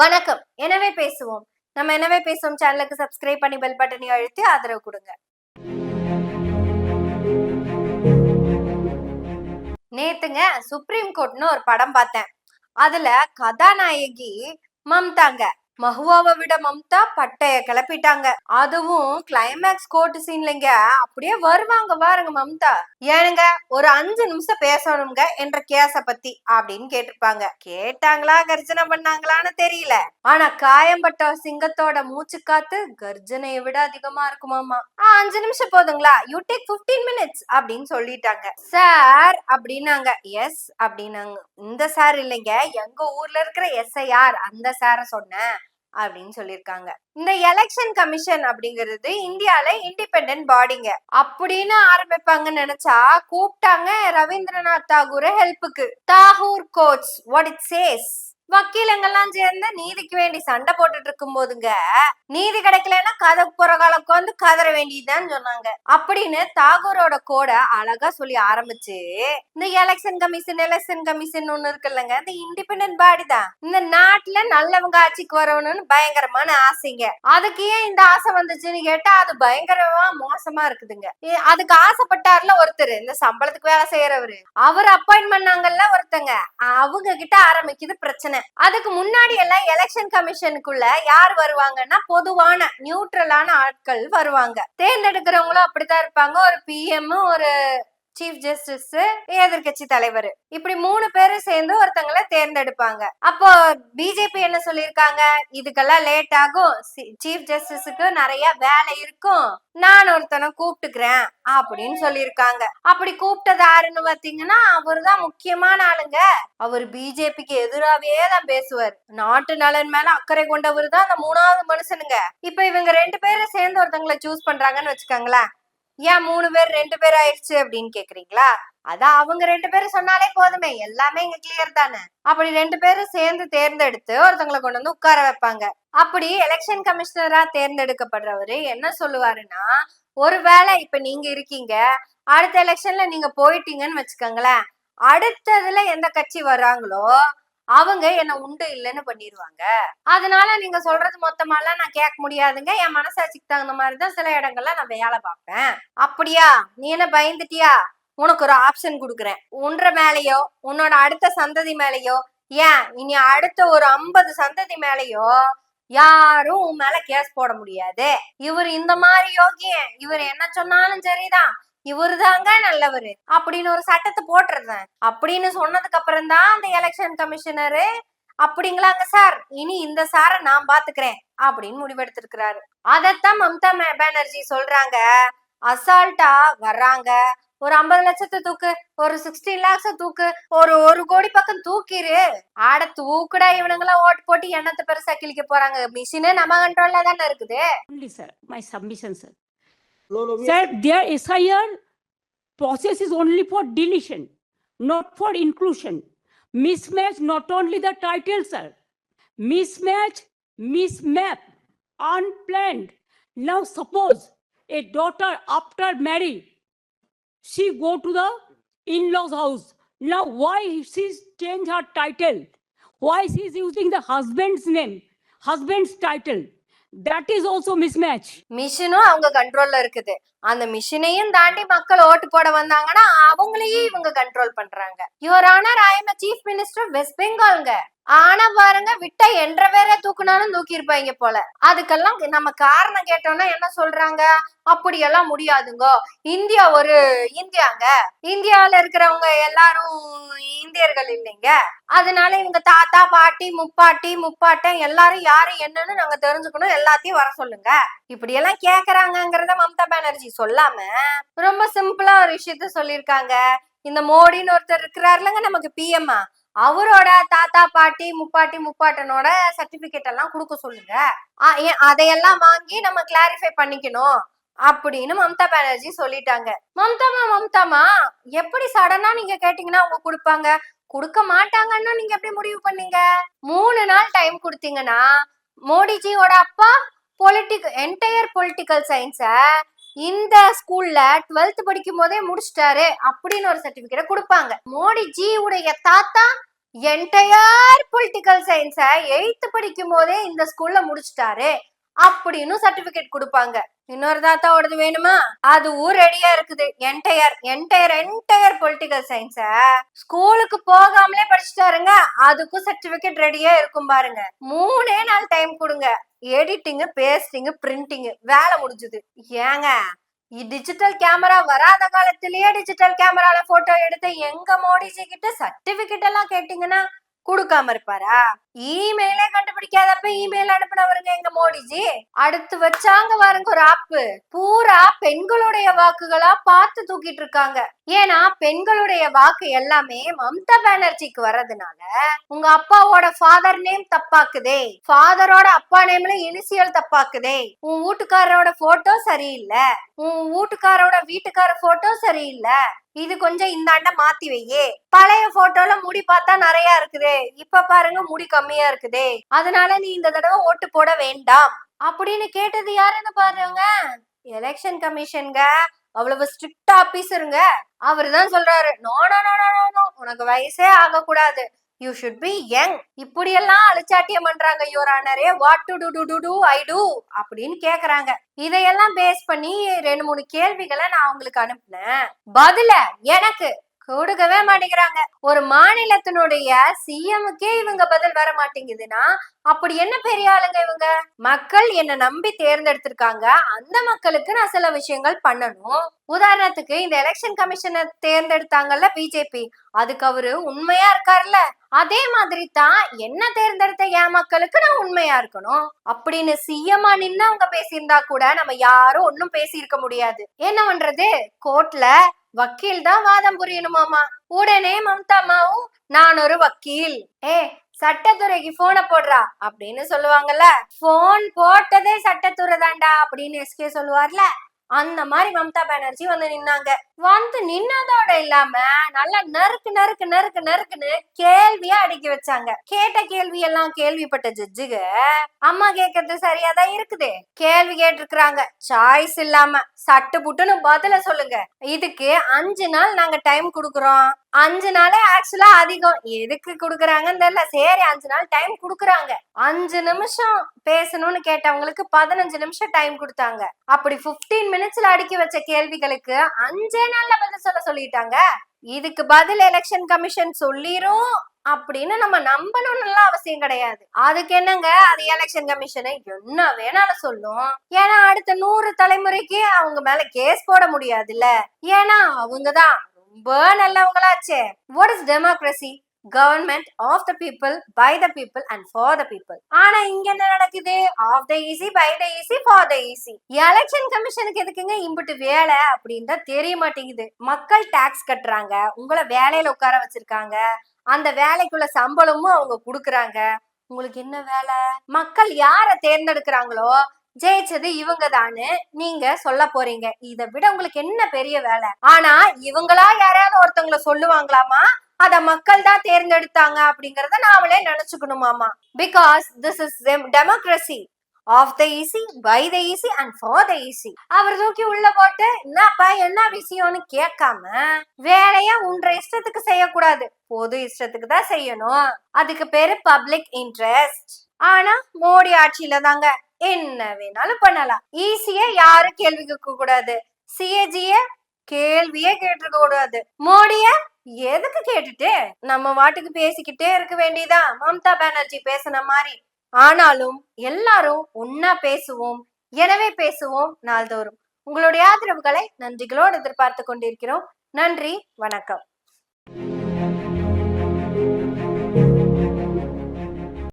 வணக்கம். எனவே பேசுவோம். நம்ம எனவே பேசுவோம்? சேனலுக்கு சப்ஸ்கிரைப் பண்ணி பெல் பட்டனை அழுத்தி ஆதரவு கொடுங்க. நேத்துங்க சுப்ரீம் கோர்ட்னு ஒரு படம் பார்த்தேன். அதுல கதாநாயகி மம்தாங்க. மஹுவாவை விட மம்தா பட்டைய கிளப்பிட்டாங்க. அதுவும் கிளைமேக்ஸ் கோர்ட் சீன்லங்க அப்படியே வருவாங்க பாருங்க மம்தா. ஏனுங்க ஒரு அஞ்சு நிமிஷம் பேசணுங்க என்ற கேஸ பத்தி அப்படின்னு கேட்டிருப்பாங்க. கேட்டாங்களா கர்ஜனை பண்ணாங்களான்னு தெரியல. ஆனா காயம்பட்ட சிங்கத்தோட மூச்சு காத்து கர்ஜனையை விட அதிகமா இருக்குமாமா அஞ்சு நிமிஷம் போதுங்களா? யூ டேக் 15 மினிட்ஸ் அப்படின்னு சொல்லிட்டாங்க. சார் அப்படின்னாங்க. எஸ் அப்படின்னாங்க. இந்த சார் இல்லைங்க. எங்க ஊர்ல இருக்கிற எஸ்ஐஆர் அந்த சார சொன்னேன். அப்படின்னு சொல்லியிருக்காங்க. இந்த எலெக்ஷன் கமிஷன் அப்படிங்கிறது இந்தியால இண்டிபெண்டன்ட் பாடிங்க அப்படின்னு ஆரம்பிப்பாங்கன்னு நினைச்சா கூப்பிட்டாங்க ரவீந்திரநாத் தாகூரை ஹெல்ப்புக்கு Tagore quotes what it says வக்கீலங்கெல்லாம் சேர்ந்து நீதிக்கு வேண்டி சண்டை போட்டுட்டு இருக்கும் போதுங்க நீதி கிடைக்கலன்னா கதை புறகால உட்காந்து கதற வேண்டியதுதான் சொன்னாங்க. அப்படின்னு தாகூரோட கோட அழகா சொல்லி ஆரம்பிச்சு இந்த எலெக்ஷன் கமிஷன் எலெக்ஷன் கமிஷன் ஒண்ணு இருக்குல்லங்க இந்த இண்டிபெண்டன்ட் பாடி தான். இந்த நாட்டுல நல்லவங்க ஆட்சிக்கு வரணும்னு பயங்கரமான ஆசைங்க. அதுக்கு ஏன் இந்த ஆசை வந்துச்சுன்னு கேட்டா அது பயங்கரமா மோசமா இருக்குதுங்க. ஏ, அதுக்கு ஆசைப்பட்டார்ல ஒருத்தர் இந்த சம்பளத்துக்கு வேலை செய்யறவரு. அவர் அப்பாயின்ட் பண்ணாங்கல்ல ஒருத்தங்க அவங்க கிட்ட ஆரம்பிக்குது பிரச்சனை. அதுக்கு முன்னாடி எல்லாம் எலெக்ஷன் கமிஷனுக்குள்ள யார் வருவாங்கன்னா பொதுவான நியூட்ரலான ஆட்கள் வருவாங்க. தேர்ந்தெடுக்கிறவங்களும் அப்படித்தான் இருப்பாங்க. ஒரு பிஎம் ஒரு சீஃப் ஜஸ்டிஸ் எதிர்கட்சி தலைவர். இப்படி மூணு பேரும் சேர்ந்து ஒருத்தங்களை தேர்ந்தெடுப்பாங்க. அப்போ பிஜேபி என்ன சொல்லியிருக்காங்க? இதுக்கெல்லாம் லேட் ஆகும். சீஃப் ஜஸ்டிஸுக்கு நிறைய வேலை இருக்கும். நான் ஒருத்தனை கூப்பிட்டுக்கிறேன் அப்படின்னு சொல்லியிருக்காங்க. அப்படி கூப்பிட்டது யாருன்னு பாத்தீங்கன்னா அவர்தான் முக்கியமான ஆளுங்க. அவர் பிஜேபிக்கு எதிராவே தான் பேசுவார். நாட்டு நலன் மேல அக்கறை கொண்டவர் தான் அந்த மூணாவது மனுஷனுங்க. இப்ப இவங்க ரெண்டு பேரும் சேர்ந்து ஒருத்தங்களை சூஸ் பண்றாங்கன்னு வச்சுக்கோங்களேன். ஏன் மூணு பேர் ரெண்டு பேர் ஆயிடுச்சு அப்படின்னு கேக்குறீங்களா? அதான் அவங்க ரெண்டு பேரும் சொன்னாலே போதுமே. எல்லாமே இங்க கிளியர் தானே. அப்படி ரெண்டு பேரும் சேர்ந்து தேர்ந்தெடுத்து ஒருத்தங்களை கொண்டு வந்து உட்கார வைப்பாங்க. அப்படி எலெக்ஷன் கமிஷனரா தேர்ந்தெடுக்கப்படுறவரு என்ன சொல்லுவாருன்னா ஒருவேளை இப்ப நீங்க இருக்கீங்க அடுத்த எலெக்ஷன்ல நீங்க போயிட்டீங்கன்னு வச்சுக்கோங்களேன் அடுத்ததுல எந்த கட்சி வர்றாங்களோ அவங்க என்ன உண்டு இல்லைன்னு பண்ணிடுவாங்க அதனால நீங்க சொல்றது மொத்தமாலாம் நான் கேட்க முடியாதுங்க. என் மனசாட்சிக்கு தகுந்த மாதிரி தான் சில இடங்கள்ல நான் வேலை பார்ப்பேன். அப்படியா? நீ என்ன பயந்துட்டியா? உனக்கு ஒரு ஆப்ஷன் கொடுக்குறேன். உன்ற மேலேயோ உன்னோட அடுத்த சந்ததி மேலேயோ ஏன்? இனி அடுத்த ஒரு ஐம்பது சந்ததி மேலேயோ யாரும் உன் மேல கேஸ் போட முடியாது. இவர் இந்த மாதிரி யோகியன். இவர் என்ன சொன்னாலும் சரிதான். இவருதாங்க நல்லவரு. அப்படின்னு ஒரு சட்டத்தை போட்டுருந்தேன் அப்படின்னு சொன்னதுக்கு அப்புறம் தான் அந்த எலெக்ஷன் கமிஷனரு அப்படிங்களாங்க சார் இனி இந்த சாரை நான் பாத்துக்கிறேன் அப்படின்னு முடிவெடுத்திருக்கிறாரு. அதத்தான் மம்தா பானர்ஜி சொல்றாங்க. அசால்ட்டா வர்றாங்க. ஒரு ஐம்பது லட்சத்தை தூக்கு ஒரு சிக்ஸ்டீன் லேக்ஸ் தூக்கு ஒரு ஒரு கோடி பக்கம் தூக்கிரு. ஆட தூக்குடா இவனுங்களா ஓட்டு போட்டு எண்ணத்தை பெருசா கிழிக்க போறாங்க. மிஷினே நம்ம கண்ட்ரோல்ல தானே இருக்குது. Sir my submission sir sir. Their SIR process is only for deletion, not for inclusion. Mismatch not only the title, sir. Mismatch, mismap, unplanned. Now suppose a daughter after marry, she go to the in-laws house. Now why she's change her title? Why she's using the husband's name, husband's title? That is also mismatch மிஷினும் அவங்க கண்ட்ரோல்ல இருக்குது. அந்த மிஷினையும் தாண்டி மக்கள் ஓட்டு போட வந்தாங்கன்னா அவங்களையும் இவங்க கண்ட்ரோல் பண்றாங்க. Your honour I am chief minister West பெங்கால்ங்க ஆனா பாருங்க விட்டா என்ற வேற தூக்குனாலும் தூக்கி இருப்பாங்க போல. அதுக்கெல்லாம் நம்ம காரணம் கேட்டோம்னா என்ன சொல்றாங்க? அப்படியெல்லாம் முடியாதுங்க. இந்தியா ஒரு இந்தியாங்க. இந்தியால இருக்கிறவங்க எல்லாரும் இந்தியர்கள் இல்லைங்க. அதனால இவங்க தாத்தா பாட்டி முப்பாட்டி முப்பாட்டன் எல்லாரும் யாரும் என்னன்னு நாங்க தெரிஞ்சுக்கணும். எல்லாத்தையும் வர சொல்லுங்க. இப்படி எல்லாம் கேக்குறாங்கிறத மம்தா பானர்ஜி சொல்லாம ரொம்ப சிம்பிளா ஒரு விஷயத்த சொல்லியிருக்காங்க. இந்த மோடின்னு ஒருத்தர் இருக்கிறாருலங்க நமக்கு பிஎம்மா அவரோட தாத்தா பாட்டி முப்பாட்டி முப்பாட்டனோட சர்டிபிகேட் எல்லாம் கொடுக்க சொல்லுங்க. அதையெல்லாம் வாங்கி நம்ம கிளாரிஃபை பண்ணிக்கணும் அப்படின்னு மம்தா பானர்ஜி சொல்லிட்டாங்க. மம்தாமா மம்தாமா எப்படி சடனா நீங்க கேட்டீங்கன்னா அவங்க கொடுப்பாங்க? கொடுக்க மாட்டாங்கன்னா நீங்க எப்படி முடிவு பண்ணீங்க? மூணு நாள் டைம் கொடுத்தீங்கன்னா மோடிஜியோட அப்பா பொலிட்டிக் என்டையர் பொலிட்டிக்கல் சயின்ஸ இந்த ஸ்கூல்ல டுவெல்த் படிக்கும் போதே முடிச்சிட்டாரு அப்படின்னு ஒரு சர்டிபிகேட் கொடுப்பாங்க. மோடிஜி உடைய தாத்தா என்டையர் பொலிட்டிக்கல் சயின்ஸ எயித்து படிக்கும் போதே இந்த ஸ்கூல்ல முடிச்சிட்டாரு அப்படின்னு சர்டிபிகேட் கொடுப்பாங்க. இன்னொரு தாத்தாவோடது வேணுமா? அதுவும் ரெடியா இருக்குது. Entire entire entire political science ஸ்கூலுக்கு போகாமலே படிச்சுட்டாருங்க அதுக்கும் சர்டிபிகேட் ரெடியா இருக்கும் பாருங்க. மூணே நாள் டைம் கொடுங்க. எடிட்டிங் பேஸ்டிங் பிரிண்டிங் வேலை முடிஞ்சுது. ஏங்க டிஜிட்டல் கேமரா வராத காலத்திலேயே டிஜிட்டல் கேமரால போட்டோ எடுத்து எங்க மோடிஜி கிட்ட சர்டிபிகேட் எல்லாம் கேட்டீங்கன்னா கொடுக்காம இருப்பாரா? இமெயிலே கண்டுபிடிக்காதப்ப இமெயில் அனுப்பினவருங்க எங்க மோடிஜி? அடுத்து வச்சாங்க பாருங்க ஒரு ஆப்பு. பூரா பெண்களுடைய வாக்குகளா பார்த்து தூக்கிட்டு இருக்காங்க. ஏன்னா பெண்களுடைய வாக்கு எல்லாமே மம்தா பானர்ஜிக்கு வர்றதுனால உங்க அப்பாவோட ஃபாதர் நேம் தப்பாக்குதே. ஃபாதரோட அப்பா நேம்ல இனிசியல் தப்பாக்குதே. உன் வீட்டுக்காரரோட போட்டோ சரியில்லை. உன் வீட்டுக்காரோட வீட்டுக்கார போட்டோ சரியில்லை. இது கொஞ்சம் இந்தாண்ட மாத்தி வையே. பழைய போட்டோல முடி பார்த்தா நிறைய இருக்குது. இப்ப பாருங்க முடி கம்மியா இருக்குதே. அதனால நீ இந்த தடவை ஓட்டு போட வேண்டாம். அப்படின்னு கேட்டது யாருன்னு பாருங்க. எலெக்ஷன் கமிஷன்க அவ்வளவு ஸ்ட்ரிக்ட் ஆபீசருங்க அவர் தான் சொல்றாரு நோனா நோனா நோனோ உனக்கு வயசே ஆகக்கூடாது. யூ ஷுட் பி யங் இப்படியெல்லாம் அழிச்சாட்டியம் பண்றாங்க your ஆனரே what to do do do do I do அப்படின்னு கேக்குறாங்க. இதையெல்லாம் பேஸ் பண்ணி ரெண்டு மூணு கேள்விகளை நான் உங்களுக்கு அனுப்புனேன். பதில எனக்கு கொடுக்கவே மாட்டேங்கிறாங்க. ஒரு மாநிலத்தினுடைய சிஎம்முக்கே இவங்க பதில் வர மாட்டேங்குதுன்னா அப்படி என்ன பெரிய ஆளுங்க இவங்க? மக்கள் என்ன நம்பி தேர்ந்தெடுத்திருக்காங்க. அந்த மக்களுக்கு நான் சில விஷயங்கள் பண்ணணும். உதாரணத்துக்கு இந்த எலெக்ஷன் கமிஷனை தேர்ந்தெடுத்தாங்கல்ல பிஜேபி அதுக்கு அவரு உண்மையா இருக்காருல்ல அதே மாதிரி தான் என்ன தேர்ந்தெடுத்த என் மக்களுக்கு நான் உண்மையா இருக்கணும்? அப்படின்னு சிஎம்மா நின்னு அவங்க பேசியிருந்தா கூட நம்ம யாரும் ஒன்னும் பேசியிருக்க முடியாது. என்ன பண்றது? கோர்ட்ல வக்கீல் தான் வாதம் புரியணுமாமா? உடனே மம்தா நான் ஒரு வக்கீல். ஏ சட்டத்துறைக்கு போனை போடுறா அப்படின்னு சொல்லுவாங்கல்ல. போன் போட்டதே சட்டத்துறை தாண்டா அப்படின்னு எஸ்கே சொல்லுவார்ல. அந்த மாதிரி மம்தா பானர்ஜி வந்து நின்னாங்க. வந்து நின்னதோட இல்லாம நல்லா நறுக்கு நறுக்கு நறுக்கு நறுக்குன்னு கேள்வியா அடுக்கி வச்சாங்க. கேட்ட கேள்வி எல்லாம் கேள்விப்பட்ட ஜட்ஜுக அம்மா கேக்குறது சரியாதான் இருக்குது. கேள்வி கேட்டிருக்கிறாங்க. சாய்ஸ் இல்லாம. சட்டு புட்டுன்னு பதில சொல்லுங்க. இதுக்கு அஞ்சு நாள் நாங்க டைம் குடுக்குறோம். அஞ்சு நாளே ஆக்சுவலா அதிகம். எதுக்கு குடுக்குறாங்கன்னு தெரியல. சரி அஞ்சு நாள் டைம் குடுக்குறாங்க. அஞ்சு நிமிஷம் பேசணும்னு கேட்டவங்களுக்கு பதினஞ்சு நிமிஷம் டைம் கொடுத்தாங்க. அப்படி 15 மினிட்ஸ்ல அடுக்கி வச்ச கேள்விகளுக்கு அஞ்சே நாள்ல பதில் சொல்ல சொல்லிட்டாங்க. இதுக்கு பதில் எலெக்ஷன் கமிஷன் சொல்லிரும் அப்படின்னு நம்ம நம்பணும்னுலாம் அவசியம் கிடையாது. அதுக்கு என்னங்க? அது எலெக்ஷன் கமிஷனை என்ன வேணாலும் சொல்லும். ஏன்னா அடுத்த நூறு தலைமுறைக்கு அவங்க மேல கேஸ் போட முடியாதுல்ல. ஏன்னா அவங்கதான் ரொம்ப நல்லவங்களாச்சே. What is democracy government of the people by the people and for the people ஆனா இங்க என்ன நடக்குது? Of the easy by the easy for the easy election கமிஷனுக்கு எதுக்குங்க இம்புட்டு வேலை அப்படின்னு தெரிய மாட்டேங்குது. மக்கள் டாக்ஸ் கட்டுறாங்க. உங்களை வேலையில உட்கார வச்சிருக்காங்க. அந்த வேலைக்குள்ள சம்பளமும் அவங்க குடுக்குறாங்க. உங்களுக்கு என்ன வேலை? மக்கள் யார தேர்ந்தெடுக்கிறாங்களோ ஜெயிச்சது இவங்க தானு நீங்க சொல்ல போறீங்க. இதை விட உங்களுக்கு என்ன பெரிய வேலை? ஆனா இவங்களா யாராவது ஒருத்தவங்கள சொல்லுவாங்களாமா? அத மக்கள் தான் தேர்ந்தெடுத்தாங்க அப்படிங்கறத நாமளே நினைச்சுக்கணுமாமா because this is democracy of the easy by the easy and for the easy அவர் தூக்கி உள்ள போட்டு என்னப்பா என்ன விஷயம்னு கேட்காம வேலையா உன்ற இஷ்டத்துக்கு செய்யக்கூடாது. பொது இஷ்டத்துக்கு தான் செய்யணும். அதுக்கு பேரு பப்ளிக் இன்ட்ரெஸ்ட் ஆனா மோடி ஆட்சியில தாங்க. என்ன வேணாலும் பண்ணலாம். ஈஸியா யாரும் கேள்வி கேட்க கூடாது சிஏஜிய கேள்வியே கேட்டிருக்க கூடாது. மோடிய எதுக்கு கேட்டுட்டு? நம்ம வாட்டுக்கு பேசிக்கிட்டே இருக்க வேண்டியதா? மம்தா பானர்ஜி பேசின மாதிரி ஆனாலும் எல்லாரும் ஒன்னா பேசுவோம். எனவே பேசுவோம் நாள்தோறும். உங்களுடைய ஆதரவுகளை நன்றிகளோடு எதிர்பார்த்து கொண்டிருக்கிறோம். நன்றி வணக்கம்.